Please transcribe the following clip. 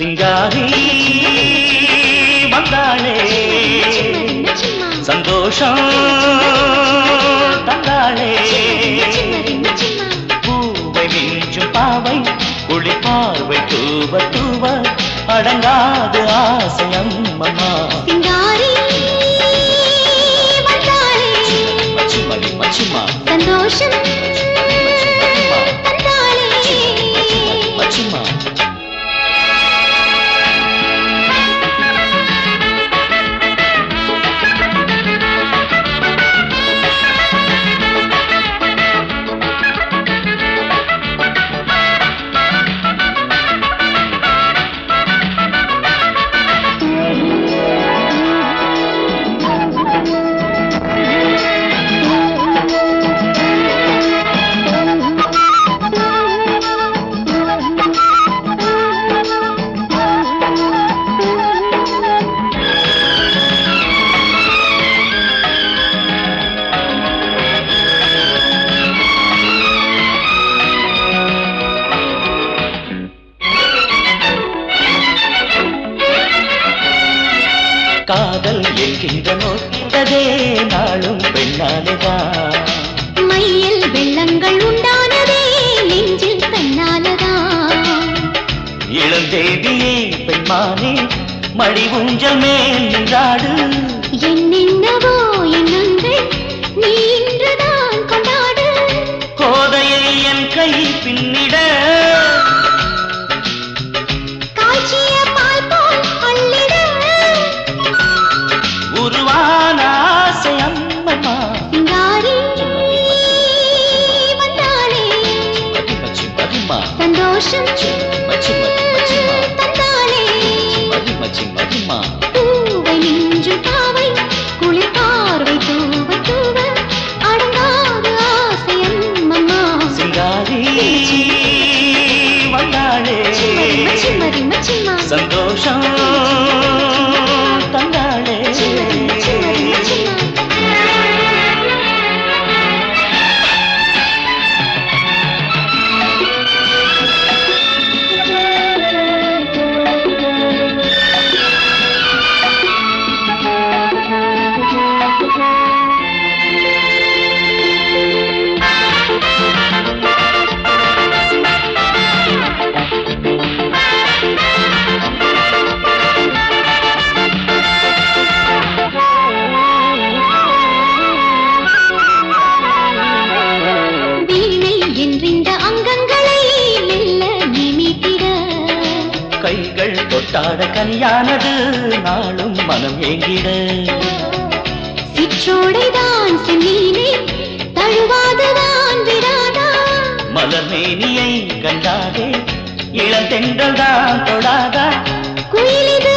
சிங்காரி வந்தாளே. சந்தோஷம் தந்தாளே. பூவை மிஞ்சும் பாவை குளி பார்வை தூவ தூவ அடங்காது ஆசையம் அம்மா சந்தோஷம் காதல் என்கின்ற நோக்கிட்டதே நாளும் பெண்ணாலேதான் மையில் வெள்ளங்கள் உண்டானதே நெஞ்சில் தன்னாலதான். இளந்தேவியே பெண்மானே மடி ஊஞ்சல் மேல் நின்றாடு. சந்தோஷம் மச்சி தொட்டாட கனியானது நாளும் மனம் ஏங்கிட. சிற்றோடைதான் செம்மீனே தழுவாததான் விடாதா? மலர்மேனியை கண்டாதே இளந்தென்றல் தான் தொடாதா? குயிலிது